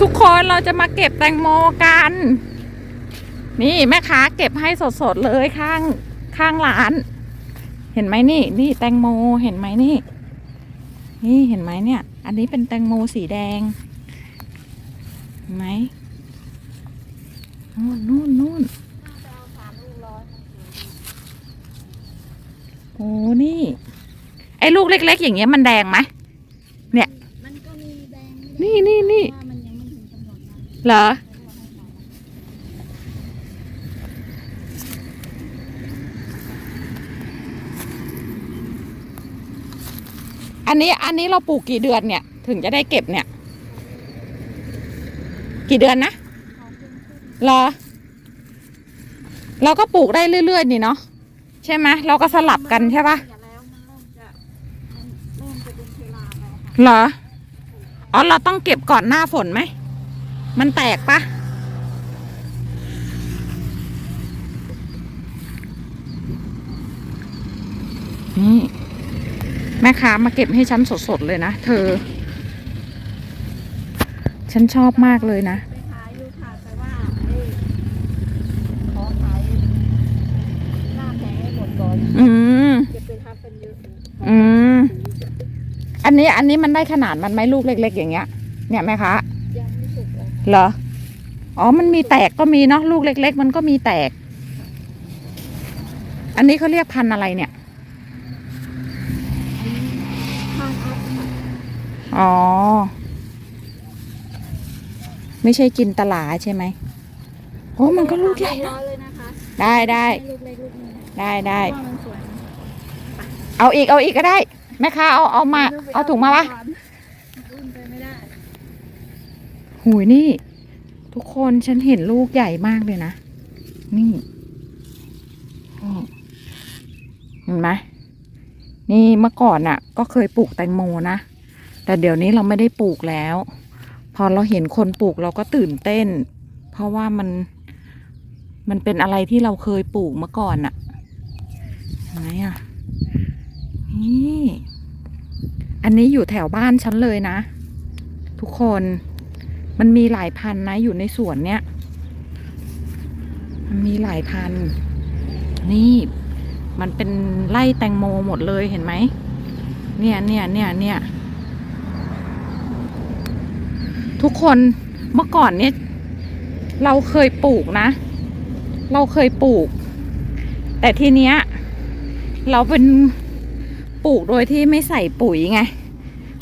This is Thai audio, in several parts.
ทุกคนเราจะมาเก็บแตงโมกัน นี่แม่ค้าเก็บให้สดๆเลยข้างข้างร้าน เห็นไหมนี่ นี่แตงโมเห็นไหมนี่ นี่เห็นไหมเนี่ย อันนี้เป็นแตงโมสีแดงเห็นไหมนู่นนู่นนู่นโอ้นี่ ไอ้ลูกเล็ก ๆ อย่างเงี้ยมันแดงไหมมันก็มีแดงนี่นี่นี่ เหรอ อันนี้อันนี้เราปลูกกี่เดือนเนี่ย ถึงจะได้เก็บเนี่ย กี่เดือนนะเหรอ เราก็ปลูกได้เรื่อย ๆ นี่เนาะใช่ไหมเราก็สลับกันใช่ปะ่ะมันเริ่มจะเป็นเชื้อราแล้วค่ะเหรอ อ๋อ เราต้องเก็บก่อนหน้าฝนไหม มันแตกปะนี่แม่ค้ามาเก็บให้ฉันสดๆเลยนะ เธอ ฉันชอบมากเลยนะไปขายอยู่ค่ะแต่ว่าเอ้ยขอขายหน้าแผงให้หมดก่อนอืมเก็บไปทับเป็นเยอะอยู่อืม อันนี้อันนี้มันได้ขนาดมันไหมลูกเล็ก ๆ อย่างเงี้ย เนี่ยแม่ค้ายังไม่สุก เลยเหรอ อ๋อ มันมีแตกก็มีเนาะลูกเล็ก ๆ มันก็มีแตก อันนี้เขาเรียกพันธุ์อะไรเนี่ยทานอัพค่ะอ๋อ ไม่ใช่กินตลาใช่ไหมโอ้มันก็ลูกใหญ่ร้นะอยเลยนะคะได้ได้ให้ลูกเล็กลูกนี้ได้ได้ว่ามันสวยเอาอีกเอาอีกก็ได้แม่ค้าเอาเอามา เอาถุงมาปะ รุ่นไปไม่ได้ หูยนี่ ทุกคนฉันเห็นลูกใหญ่มากเลยนะ นี่เห็นไหมนี่เมื่อก่อนน่ะ ก็เคยปลูกแตงโมนะ แต่เดี๋ยวนี้เราไม่ได้ปลูกแล้ว พอเราเห็นคนปลูกเราก็ตื่นเต้น เพราะว่ามัน มันเป็นอะไรที่เราเคยปลูกเมื่อก่อนน่ะเห็นไหมอะนี่อันนี้อยู่แถวบ้านฉันเลยนะ ทุกคน มันมีหลายพันนะอยู่ในสวนเนี้ยมันมีหลายพัน นี่ มันเป็นไร่แตงโมหมดเลยเห็นไหม เนี่ยเนี่ยเนี่ยเนี่ยทุกคนเมื่อก่อนเนี่ย เราเคยปลูกนะ เราเคยปลูก แต่ทีเนี้ย เราเป็นปลูกโดยที่ไม่ใส่ปุ๋ยไง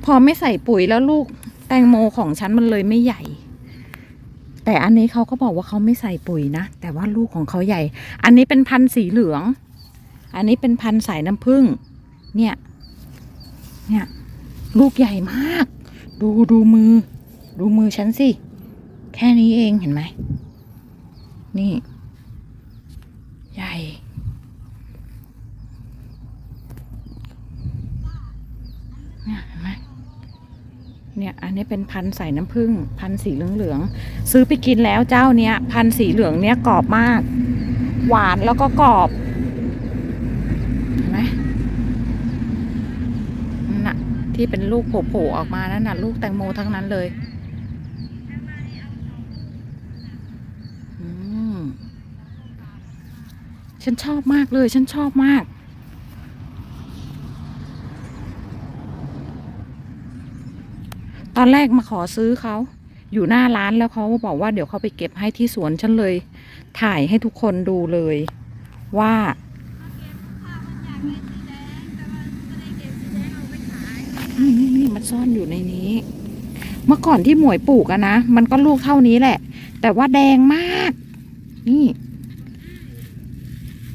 พอไม่ใส่ปุ๋ยแล้วลูก แตงโมของฉันมันเลยไม่ใหญ่ แต่อันนี้เขาก็บอกว่าเขาไม่ใส่ปุ๋ยนะ แต่ว่าลูกของเขาใหญ่ อันนี้เป็นพันธุ์สีเหลือง อันนี้เป็นพันธุ์สายน้ำผึ้งเนี่ย เนี่ยลูกใหญ่มาก ดูดูมือ ดูมือฉันสิ แค่นี้เองเห็นไหม นี่ ใหญ่ เนี่ยเห็นไหม เนี่ยอันนี้เป็นพันธุ์ใส่น้ำผึ้งพันธุ์สีเหลืองๆซื้อไปกินแล้วเจ้าเนี้ย พันธุ์สีเหลืองเนี้ยกรอบมาก หวานแล้วก็กรอบเห็นไหมน่ะที่เป็นลูกโผล่ๆออกมานั่นน่ะลูกแตงโมทั้งนั้นเลยอืมฉันชอบมากเลย ฉันชอบมาก ตอนแรกมาขอซื้อเขาอยู่หน้าร้านแล้วเขาบอกว่าเดี๋ยวเขาไปเก็บให้ที่สวนฉันเลย ถ่ายให้ทุกคนดูเลย ว่านี่นี่นี่มันซ่อนอยู่ในนี้ เมื่อก่อนที่หมวยปลูกอะนะ มันก็ลูกเท่านี้แหละ แต่ว่าแดงมาก นี่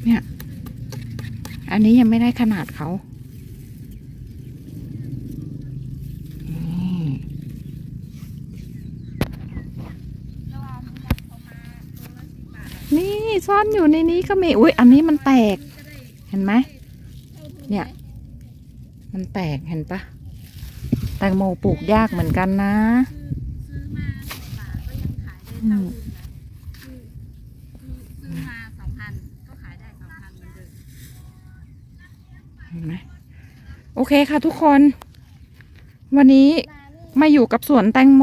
เนี่ย อันนี้ยังไม่ได้ขนาดเขา นี่ซ่อนอยู่ในนี้ก็มีอุ้ยอันนี้มันแตก เห็นไหมเนี่ย มันแตกเห็นปะแตงโมปลูกยากเหมือนกันนะเห็นไหมโอเคค่ะทุกคน วันนี้มาอยู่กับสวนแตงโม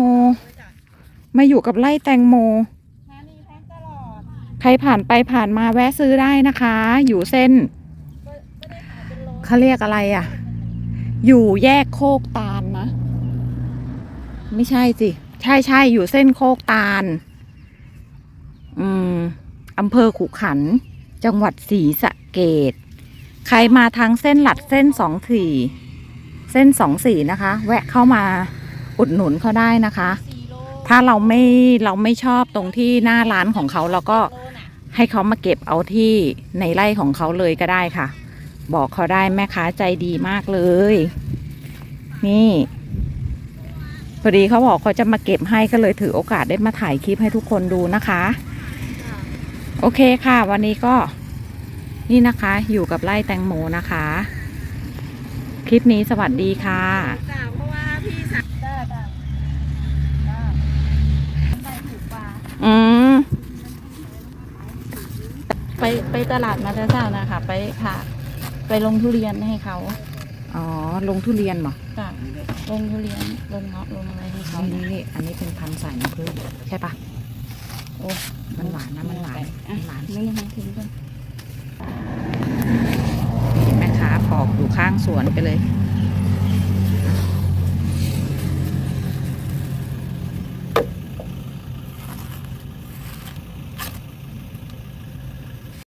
มาอยู่กับไร่แตงโม มานี่แพ็คตลอด ใค รผ่านไปผ่านมาแวะซื้อได้นะคะ อยู่เส้นเขาเรียกอะไรอะ อยู่แยกโคกตาลนะ ไม่ใช่สิ ใช่ใช่อยู่เส้นโคกตาล อืมอำเภอขุขัน จังหวัดศรีสะเกดใครมาทางเส้นหลัดเส้นสองสี่เส้นสองสี่นะคะ แวะเข้ามาอุดหนุนเขาได้นะคะ ถ้าเราไม่เราไม่ชอบตรงที่หน้าร้านของเขาเราก็ ให้เขามาเก็บเอาที่ในไร่ของเขาเลยก็ได้ค่ะ บอกเขาได้แม่ค้าใจดีมากเลย นี่พอดีเขาบอกเขาจะมาเก็บให้ก็เลยถือโอกาสได้มาถ่ายคลิปให้ทุกคนดูนะคะ โอเคค่ะ วันนี้ก็นี่นะคะอยู่กับไร่แตงโมนะคะ คลิปนี้สวัสดีค่ะ จ้าเพราะว่าพี่สั่งได้จ้าจ้าได้ถูกกว่า อืม ไปไปตลาดมาแต่เช้านะคะ ไปค่ะไปลงทุเรียนให้เขาอ๋อ ลงทุเรียนเหรอจ้ะลงทุเรียนลงเงาะลงอะไรให้เขานี่นี่อันนี้เป็นพันธุ์สายน้ำผึ้งใช่ปะโอ้มันหวานนะมันหวานอะมันหวานนี่ให้ทิ้งกันแม่ค้าปอกอยู่ข้างสวนไปเลยอ